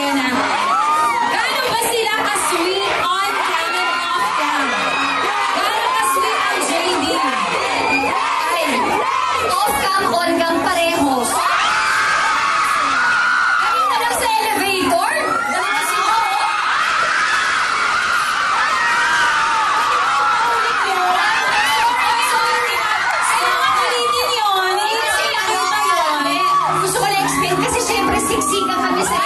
kayo na gaano ba sila ka-sweet on cam and off cam? Gaano ka-sweet ang JD? Ay, off cam, on cam, pareho. Kanina lang sa elevator, dahil si Momo. Sino makalitin yun? Hindi sila kayo ba yun? Gusto ko na-explain siksika kami sa